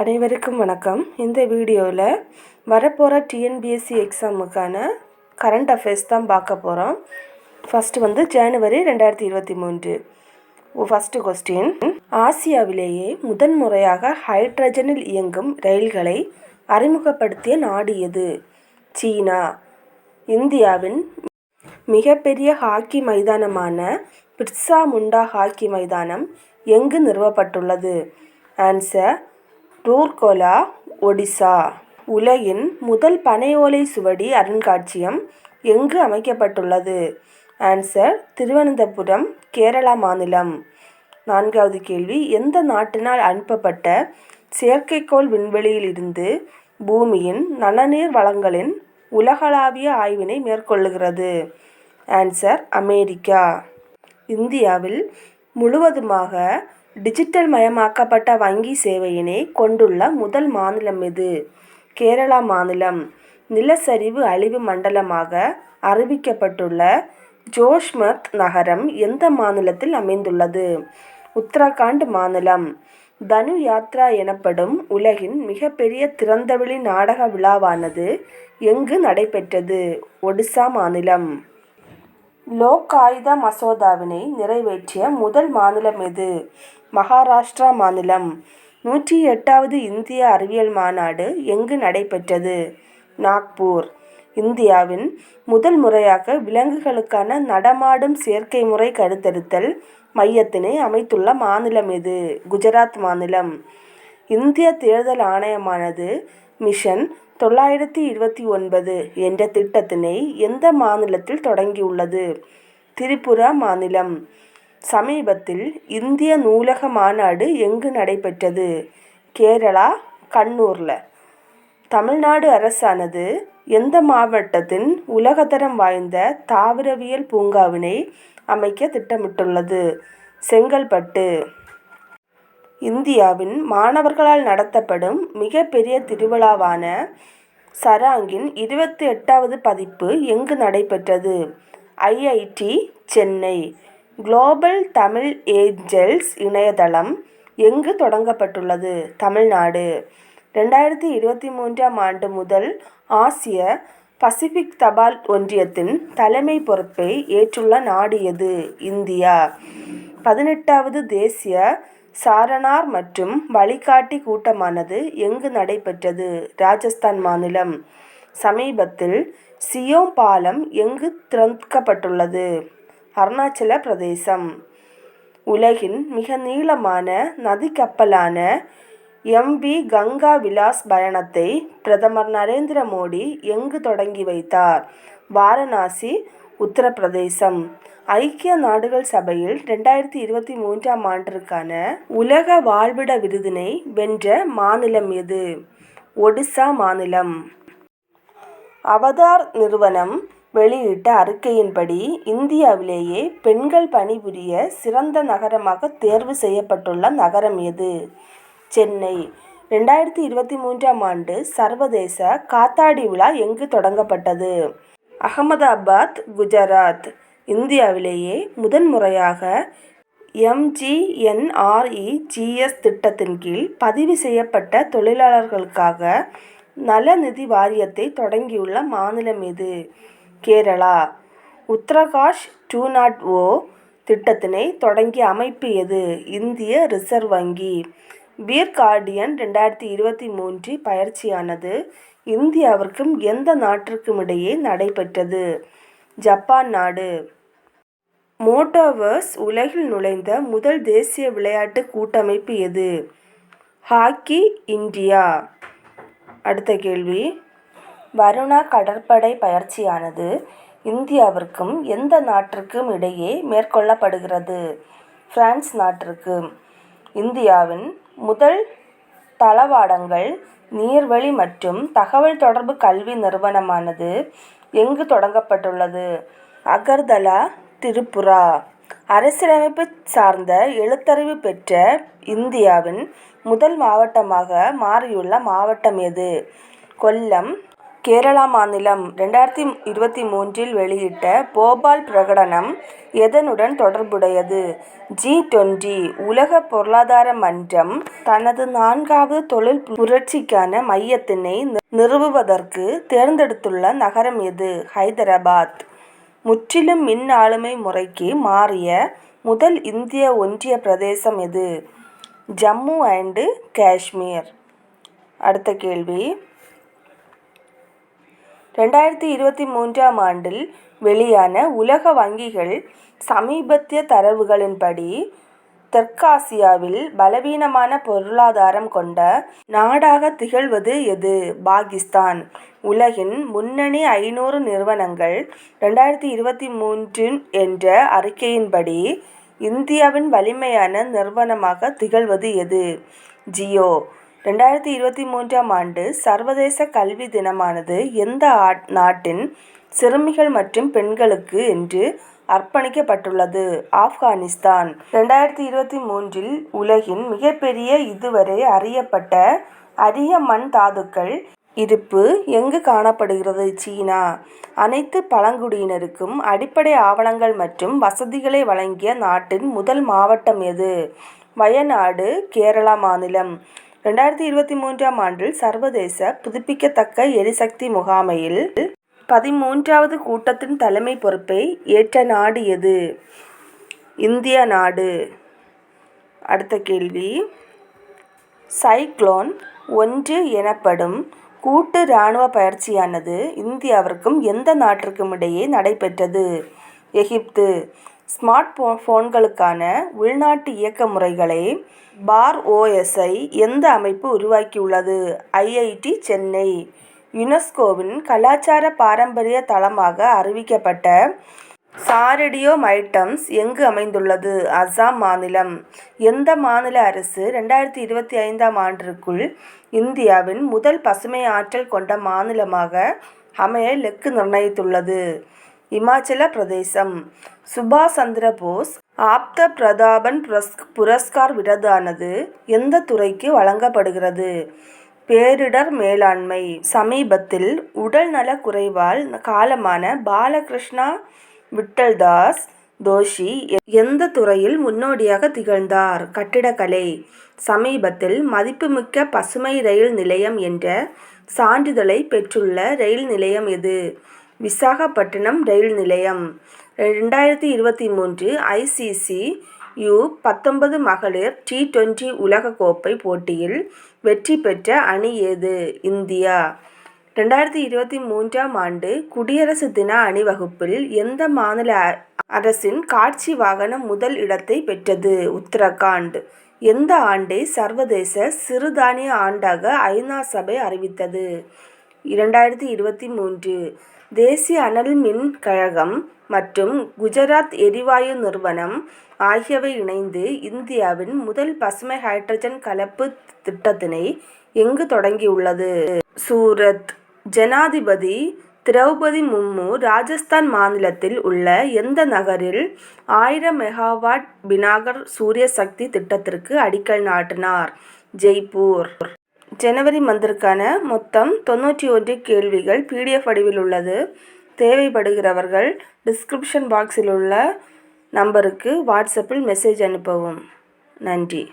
அனைவருக்கும் வணக்கம். இந்த வீடியோவில் வரப்போகிற டிஎன்பிஎஸ்சி எக்ஸாமுக்கான கரண்ட் அஃபேர்ஸ் தான் பார்க்க போகிறோம் ஃபஸ்ட்டு வந்து ஜனவரி ரெண்டாயிரத்தி இருபத்தி மூன்று. ஃபஸ்ட்டு கொஸ்டின் ஆசியாவிலேயே முதன் முறையாக ஹைட்ரஜனில் இயங்கும் ரயில்களை அறிமுகப்படுத்திய நாடு எது? சீனா. இந்தியாவின் மிகப்பெரிய ஹாக்கி மைதானமான பிர்சா முண்டா ஹாக்கி மைதானம் எங்கு நிறுவப்பட்டுள்ளது? ஆன்சர் ரூர்கோலா ஒடிசா. உலகின் முதல் பனை ஓலை சுவடி அருங்காட்சியகம் எங்கு அமைக்கப்பட்டுள்ளது? ஆன்சர் திருவனந்தபுரம் கேரளா மாநிலம். நான்காவது கேள்வி எந்த நாட்டினால் அனுப்பப்பட்ட செயற்கைக்கோள் விண்வெளியில் இருந்து பூமியின் நலநீர் வளங்களின் உலகளாவிய ஆய்வினை மேற்கொள்ளுகிறது? Answer America. இந்தியாவில் முழுவதுமாக டிஜிட்டல் மயமாக்கப்பட்ட வங்கி சேவையினை கொண்டுள்ள முதல் மாநிலம் எது? கேரளா மாநிலம். நிலச்சரிவு அழிவு மண்டலமாக அறிவிக்கப்பட்டுள்ள ஜோஷ்மத் நகரம் எந்த மாநிலத்தில் அமைந்துள்ளது? உத்தரகாண்ட் மாநிலம். தனு யாத்ரா எனப்படும் உலகின் மிகப்பெரிய திறந்தவெளி நாடக விழாவானது எங்கு நடைபெற்றது? ஒடிசா மாநிலம். லோக் ஆயுதா மசோதாவினை நிறைவேற்றிய முதல் மாநிலம் எது? மகாராஷ்டிரா மாநிலம். நூற்றி எட்டாவது இந்திய அறிவியல் மாநாடு எங்கு நடைபெற்றது? நாக்பூர். இந்தியாவின் முதல் முறையாக விலங்குகளுக்கான நடமாடும் செயற்கை முறை கருத்தரித்தல் மையத்தினை அமைத்துள்ள மாநிலம் எது? குஜராத் மாநிலம். இந்திய தேர்தல் ஆணையமானது மிஷன் தொள்ளாயிரத்தி இருபத்தி ஒன்பது என்ற திட்டத்தினை எந்த மாநிலத்தில் தொடங்கியுள்ளது? திரிபுரா மாநிலம். சமீபத்தில் இந்திய நூலக மாநாடு எங்கு நடைபெற்றது? கேரளா கண்ணூரில். தமிழ்நாடு அரசானது எந்த மாவட்டத்தின் உலகத்தரம் வாய்ந்த தாவரவியல் பூங்காவினை அமைக்க திட்டமிட்டுள்ளது? செங்கல்பட்டு. இந்தியாவின் மாணவர்களால் நடத்தப்படும் மிகப்பெரிய திருவிழாவான சராங்கின் இருபத்தி எட்டாவது பதிப்பு எங்கு நடைபெற்றது? IIT Chennai. Global Tamil angels இணையதளம் எங்கு தொடங்கப்பட்டுள்ளது? தமிழ்நாடு. ரெண்டாயிரத்தி இருபத்தி மூன்றாம் ஆண்டு முதல் ஆசிய பசிபிக் தபால் ஒன்றியத்தின் தலைமை பொறுப்பை ஏற்றுள்ள நாடு எது? இந்தியா. பதினெட்டாவது தேசிய சாரணார் மற்றும் வழிகாட்டி கூட்டமானது எங்கு நடைபெற்றது? ராஜஸ்தான் மாநிலம் சமீபத்தில் சியோம் பாலம் எங்கு திறக்கப்பட்டுள்ளது? அருணாச்சல பிரதேசம். உலகின் மிக நீளமான நதி கப்பலான எம்வி கங்கா விலாஸ் பயணத்தை பிரதமர் நரேந்திர மோடி எங்கு தொடங்கி வைத்தார்? வாரணாசி உத்தரப்பிரதேசம். ஐக்கிய நாடுகள் சபையில் ரெண்டாயிரத்தி இருபத்தி மூன்றாம் ஆண்டிற்கான உலக வாழ்விட விருதினை வென்ற மாநிலம் எது? ஒடிசா மாநிலம். அவதார் நிறுவனம் வெளியிட்ட அறிக்கையின்படி இந்தியாவிலேயே பெண்கள் பணிபுரிய சிறந்த நகரமாக தேர்வு செய்யப்பட்டுள்ள நகரம் எது? சென்னை. ரெண்டாயிரத்தி இருபத்தி மூன்றாம் ஆண்டு சர்வதேச காத்தாடி விழா எங்கு தொடங்கப்பட்டது? அகமதாபாத் குஜராத் இந்தியாவிலேயே முதன்முறையாக எம்ஜிஎன்ஆர்இஜிஎஸ் திட்டத்தின் கீழ் பதிவு செய்யப்பட்ட தொழிலாளர்களுக்காக நலநிதி வாரியத்தை தொடங்கியுள்ள மாநிலம் எது கேரளா. உத்தரகாஷ் டூ நாட் ஓ திட்டத்தினை தொடங்கிய அமைப்பு எது? இந்திய ரிசர்வ் வங்கி. பீர் கார்டியன் ரெண்டாயிரத்தி இருபத்தி மூன்று பயிற்சியானது இந்தியாவிற்கும் எந்த நாட்டிற்கும் இடையே நடைபெற்றது? ஜப்பான் நாடு. மோட்டோவர்ஸ் உலகில் நுழைந்த முதல் தேசிய விளையாட்டு கூட்டமைப்பு எது? Hockey India. அடுத்த கேள்வி. வருணா கடற்படை பயிற்சியானது இந்தியாவிற்கும் எந்த நாட்டிற்கும் இடையே மேற்கொள்ளப்படுகிறது? பிரான்ஸ் நாட்டிற்கு. இந்தியாவின் முதல் தளவாடங்கள் நீர்வழி மற்றும் தகவல் தொடர்பு கல்வி நிறுவனமானது எங்கு தொடங்கப்பட்டுள்ளது? அகர்தலா திரிபுரா. அரசியலமைப்பு சார்ந்த எழுத்தறிவு பெற்ற இந்தியாவின் முதல் மாவட்டமாக மாறியுள்ள மாவட்டம் எது? கொல்லம் கேரளா மாநிலம் ரெண்டாயிரத்தி இருபத்தி மூன்றில் வெளியிட்ட போபால் பிரகடனம் எதனுடன் தொடர்புடையது? ஜி டுவெண்டி உலக பொருளாதார மன்றம் தனது நான்காவது தொழில் புரட்சிக்கான மையத்தினை நிறுவுவதற்கு தேர்ந்தெடுத்துள்ள நகரம் எது? ஹைதராபாத். முற்றிலும் மின் ஆளுமை முறைக்கு மாறிய முதல் இந்திய ஒன்றிய பிரதேசம் எது? ஜம்மு அண்டு காஷ்மீர். அடுத்த கேள்வி. ரெண்டாயிரத்தி இருபத்தி மூன்றாம் ஆண்டில் வெளியான உலக வங்கிகள் சமீபத்திய தரவுகளின்படி தெற்காசியாவில் பலவீனமான பொருளாதாரம் கொண்ட நாடாக திகழ்வது எது? பாகிஸ்தான். உலகின் முன்னணி ஐநூறு நிறுவனங்கள் ரெண்டாயிரத்தி இருபத்தி மூன்று என்ற அறிக்கையின்படி இந்தியாவின் வலிமையான நிறுவனமாக திகழ்வது எது? ஜியோ. ரெண்டாயிரத்தி இருபத்தி மூன்றாம் ஆண்டு சர்வதேச கல்வி தினமானது எந்த நாட்டின் சிறுமிகள் மற்றும் பெண்களுக்கு என்று அர்ப்பணிக்கப்பட்டுள்ளது. ஆப்கானிஸ்தான். ரெண்டாயிரத்தி இருபத்தி மூன்றில் உலகின் மிகப்பெரிய இதுவரை அறியப்பட்ட அரிய மண் தாதுக்கள் இருப்பு எங்கு காணப்படுகிறது? சீனா. அனைத்து பழங்குடியினருக்கும் அடிப்படை ஆவணங்கள் மற்றும் வசதிகளை வழங்கிய நாட்டின் முதல் மாவட்டம் எது? வயநாடு கேரளா மாநிலம். ரெண்டாயிரத்தி இருபத்தி மூன்றாம் ஆண்டில் சர்வதேச புதுப்பிக்கத்தக்க எரிசக்தி முகாமையில் பதிமூன்றாவது கூட்டத்தின் தலைமை பொறுப்பை ஏற்ற நாடு எது? இந்திய நாடு. அடுத்த கேள்வி. சைக்ளோன் ஒன்று எனப்படும் கூட்டு இராணுவ பயிற்சியானது இந்தியாவிற்கும் எந்த நாட்டிற்கும் இடையே நடைபெற்றது? எகிப்து. ஸ்மார்ட் போ ஃபோன்களுக்கான உள்நாட்டு இயக்க முறைகளை பார் ஓஎஸ்ஐ எந்த அமைப்பு உருவாக்கியுள்ளது? ஐஐடி சென்னை. யுனெஸ்கோவின் கலாச்சார பாரம்பரிய தளமாக அறிவிக்கப்பட்ட சாரடியோ மைட்டம்ஸ் எங்கு அமைந்துள்ளது? அசாம் மாநிலம். எந்த மாநில அரசு ரெண்டாயிரத்தி இருபத்தி ஐந்தாம் ஆண்டிற்குள் இந்தியாவின் முதல் பசுமை ஆற்றல் கொண்ட மாநிலமாக அமைய இலக்கு நிர்ணயித்துள்ளது. இமாச்சல பிரதேசம். சுபாஷ் சந்திர போஸ் ஆப்த பிரதாபன் புரஸ்கார் விருதானது எந்த துறைக்கு வழங்கப்படுகிறது? பேரிடர் மேலாண்மை சமீபத்தில் உடல்நல குறைவால் காலமான பாலகிருஷ்ணா விட்டல்தாஸ் தோஷி எந்த துறையில் முன்னோடியாக திகழ்ந்தார்? கட்டிடக்கலை சமீபத்தில் மதிப்புமிக்க பசுமை ரயில் நிலையம் என்ற சான்றிதழை பெற்றுள்ள ரயில் நிலையம் எது? விசாகப்பட்டினம் ரயில் நிலையம். ரெண்டாயிரத்தி இருபத்தி மூன்று ஐசிசி யு பத்தொன்பது மகளிர் டி டுவெண்டி உலகக்கோப்பை போட்டியில் வெற்றி பெற்ற அணி ஏது? இந்தியா. ரெண்டாயிரத்தி இருபத்தி மூன்றாம் ஆண்டு குடியரசு தின அணிவகுப்பில் எந்த மாநில அரசின் காட்சி வாகனம் முதல் இடத்தை பெற்றது? உத்தரகாண்ட். எந்த ஆண்டை சர்வதேச சிறுதானிய ஆண்டாக ஐநா சபை அறிவித்தது? இரண்டாயிரத்தி இருபத்தி மூன்று தேசிய அனல் மின் கழகம் மற்றும் குஜராத் எரிவாயு நிறுவனம் ஆகியவை இணைந்து இந்தியாவின் முதல் பசுமை ஹைட்ரஜன் கலப்பு திட்டத்தினை எங்கு தொடங்கியுள்ளது? சூரத். ஜனாதிபதி திரௌபதி முர்மு ராஜஸ்தான் மாநிலத்தில் உள்ள எந்த நகரில் ஆயிரம் மெகாவாட் பினாகர் சூரிய சக்தி திட்டத்திற்கு அடிக்கல் நாட்டினார்? ஜெய்ப்பூர். ஜனவரி மந்திற்கான மொத்தம் தொண்ணூற்றி ஒன்று கேள்விகள் பிடிஎஃப் வடிவில் உள்ளது. தேவைப்படுகிறவர்கள் டிஸ்கிரிப்ஷன் பாக்ஸில் உள்ள நம்பருக்கு வாட்ஸ்அப்பில் மெசேஜ் அனுப்பவும். நன்றி.